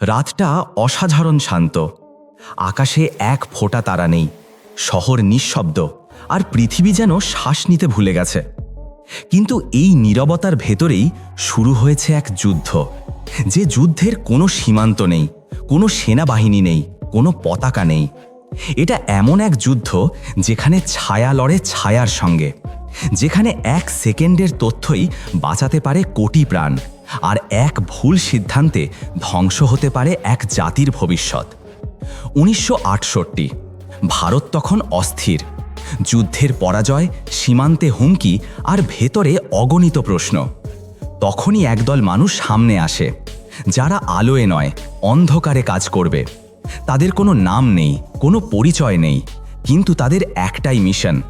রাতটা অসাধারণ শান্ত। আকাশে এক ফোঁটা তারা নেই, শহর নিঃশব্দ, আর পৃথিবী যেন শ্বাস নিতে ভুলে গেছে। কিন্তু এই নীরবতার ভেতরেই শুরু হয়েছে এক যুদ্ধ, যে যুদ্ধের কোনো সীমান্ত নেই, কোনো সেনাবাহিনী নেই, কোনো পতাকা নেই। এটা এমন এক যুদ্ধ যেখানে ছায়া লড়ে ছায়ার সঙ্গে, যেখানে এক সেকেন্ডের তথ্যই বাঁচাতে পারে কোটি প্রাণ। আর এক ভুল সিদ্ধান্তে ধ্বংস হতে পারে এক জাতির ভবিষ্যৎ। উনিশশো আটষট্টি, ভারত তখন অস্থির। যুদ্ধের পরাজয়, সীমান্তে হুমকি আর ভেতরে অগণিত প্রশ্ন। তখনই একদল মানুষ সামনে আসে, যারা আলোয় নয়, অন্ধকারে কাজ করবে। তাদের কোনো নাম নেই, কোনো পরিচয় নেই, কিন্তু তাদের একটাই মিশন,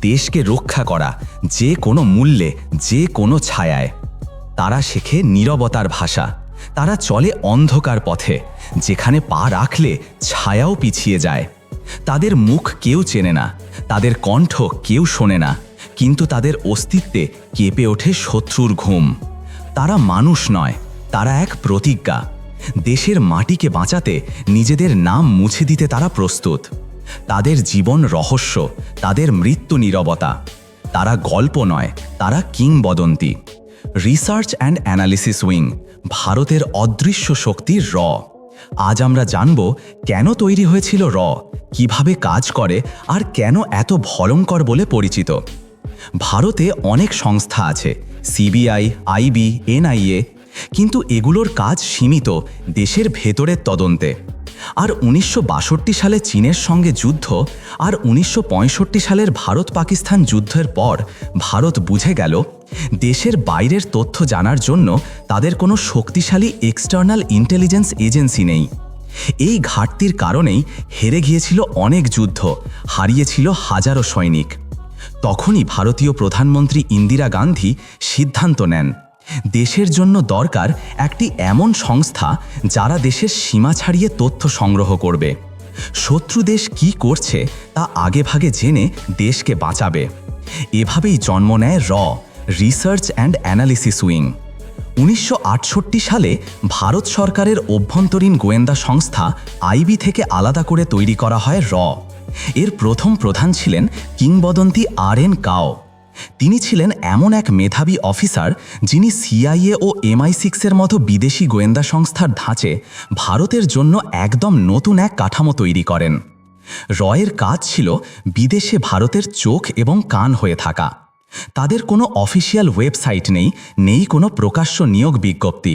দেশকে রক্ষা করা, যে কোনো মূল্যে, যে কোনো ছায়ায়। তারা শেখে নীরবতার ভাষা। তারা চলে অন্ধকার পথে, যেখানে পা রাখলে ছায়াও পিছিয়ে যায়। তাদের মুখ কেউ চেনে না, তাদের কণ্ঠ কেউ শোনে না, কিন্তু তাদের অস্তিত্বে কেঁপে ওঠে শত্রুর ঘুম। তারা মানুষ নয়, তারা এক প্রতিজ্ঞা। দেশের মাটিকে বাঁচাতে নিজেদের নাম মুছে দিতে তারা প্রস্তুত। তাদের জীবন রহস্য, তাদের মৃত্যু নীরবতা। তারা গল্প নয়, তারা কিংবদন্তি। রিসার্চ অ্যান্ড অ্যানালিসিস উইং ভারতের অদৃশ্য শক্তির র। আজ আমরা জানব কেন তৈরি হয়েছিল র, কীভাবে কাজ করে আর কেন এত ভয়ঙ্কর বলে পরিচিত। ভারতে অনেক সংস্থা আছে সিবিআই আইবি এনআইএ কিন্তু এগুলোর কাজ সীমিত, দেশের ভেতরের তদন্তে। আর উনিশশো বাষট্টি সালে চীনের সঙ্গে যুদ্ধ, আর উনিশশো পঁয়ষট্টি সালের ভারত পাকিস্তান যুদ্ধের পর ভারত বুঝে গেল, দেশের বাইরের তথ্য জানার জন্য তাদের কোনো শক্তিশালী এক্সটার্নাল ইন্টেলিজেন্স এজেন্সি নেই। এই ঘাটতির কারণেই হেরে গিয়েছিল অনেক যুদ্ধ, হারিয়েছিল হাজারো সৈনিক। তখনই ভারতীয় প্রধানমন্ত্রী ইন্দিরা গান্ধী সিদ্ধান্ত নেন। দেশের জন্য দরকার একটি এমন সংস্থা যারা দেশের সীমা ছাড়িয়ে তথ্য সংগ্রহ করবে। শত্রু দেশ কী করছে তা আগেভাগে জেনে দেশকে বাঁচাবে। এভাবেই জন্ম নেয় র রিসার্চ অ্যান্ড অ্যানালিসিস উইং উনিশশো আটষট্টি সালে ভারত সরকারের অভ্যন্তরীণ গোয়েন্দা সংস্থা আইবি থেকে আলাদা করে তৈরি করা হয় র। এর প্রথম প্রধান ছিলেন কিংবদন্তি আর এন কাও। তিনি ছিলেন এমন এক মেধাবী অফিসার যিনি সিআইএ ও এমআই সিক্সের মতো বিদেশি গোয়েন্দা সংস্থার ধাঁচে ভারতের জন্য একদম নতুন এক কাঠামো তৈরি করেন। রয়ের কাজ ছিল বিদেশে ভারতের চোখ এবং কান হয়ে থাকা। তাদের কোনো অফিসিয়াল ওয়েবসাইট নেই নেই কোনো প্রকাশ্য নিয়োগ বিজ্ঞপ্তি।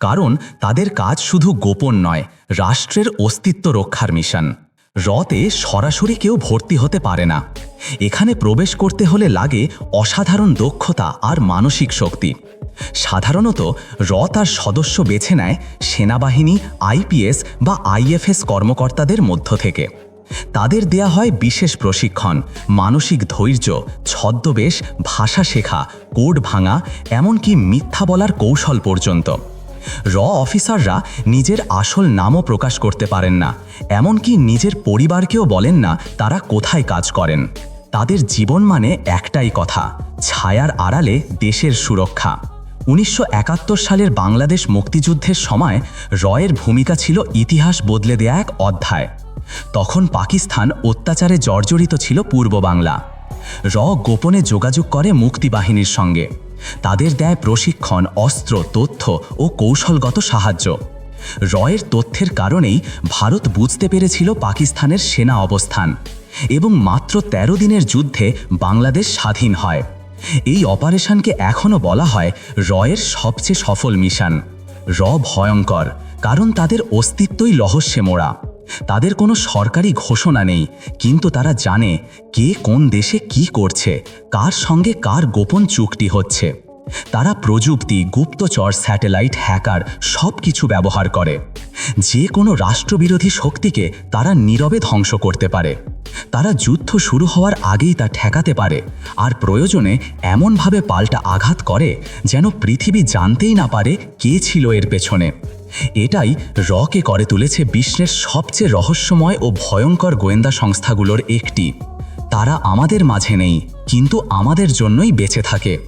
কারণ তাদের কাজ শুধু গোপন নয়, রাষ্ট্রের অস্তিত্ব রক্ষার মিশন। রতে সরাসরি কেউ ভর্তি হতে পারে না। এখানে প্রবেশ করতে হলে লাগে অসাধারণ দক্ষতা আর মানসিক শক্তি। সাধারণত র তার সদস্য বেছে নেয় সেনাবাহিনী, আইপিএস বা আইএফএস কর্মকর্তাদের মধ্য থেকে। তাদের দেয়া হয় বিশেষ প্রশিক্ষণ, মানসিক ধৈর্য, ছদ্মবেশ, ভাষা শেখা, কোড ভাঙা, এমনকি মিথ্যা বলার কৌশল পর্যন্ত। র অফিসাররা নিজের আসল নামও প্রকাশ করতে পারেন না। এমনকি নিজের পরিবারকেও বলেন না তারা কোথায় কাজ করেন। তাদের জীবন মানে একটাই কথা, ছায়ার আড়ালে দেশের সুরক্ষা। উনিশশো একাত্তর সালের বাংলাদেশ মুক্তিযুদ্ধের সময় রয়ের ভূমিকা ছিল ইতিহাস বদলে দেয়া এক অধ্যায়। তখন পাকিস্তান অত্যাচারে জর্জরিত ছিল পূর্ব বাংলা। র গোপনে যোগাযোগ করে মুক্তিবাহিনীর সঙ্গে। তাদের দেয় প্রশিক্ষণ, অস্ত্র, তথ্য ও কৌশলগত সাহায্য। রয়ের তথ্যের কারণেই ভারত বুঝতে পেরেছিল পাকিস্তানের সেনা অবস্থান এবং মাত্র ১৩ দিনের যুদ্ধে বাংলাদেশ স্বাধীন হয়। এই অপারেশনকে এখনও বলা হয় রয়ের সবচেয়ে সফল মিশন। র ভয়ঙ্কর, কারণ তাদের অস্তিত্বই রহস্যে মোড়া তাদের কোনো সরকারি ঘোষণা নেই, কিন্তু তারা জানে কে কোন দেশে কি করছে, কার সঙ্গে কার গোপন চুক্তি হচ্ছে। তারা প্রযুক্তি, গুপ্তচর, স্যাটেলাইট, হ্যাকার সব কিছু ব্যবহার করে। যে কোনো রাষ্ট্রবিরোধী শক্তিকে তারা নীরবে ধ্বংস করতে পারে। তারা যুদ্ধ শুরু হওয়ার আগেই তা ঠেকাতে পারে, আর প্রয়োজনে এমনভাবে পাল্টা আঘাত করে যেন পৃথিবী জানতেই না পারে কে ছিল এর পেছনে। এটাই রকে করে তুলেছে বিশ্বের সবচেয়ে রহস্যময় ও ভয়ঙ্কর গোয়েন্দা সংস্থাগুলোর একটি। তারা আমাদের মাঝে নেই, কিন্তু আমাদের জন্যই বেঁচে থাকে।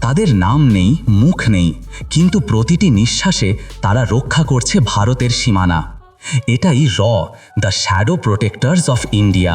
তাদের নাম নেই, মুখ নেই, কিন্তু প্রতিটি নিঃশ্বাসে তারা রক্ষা করছে ভারতের সীমানা। এটাই র, the shadow protectors of India.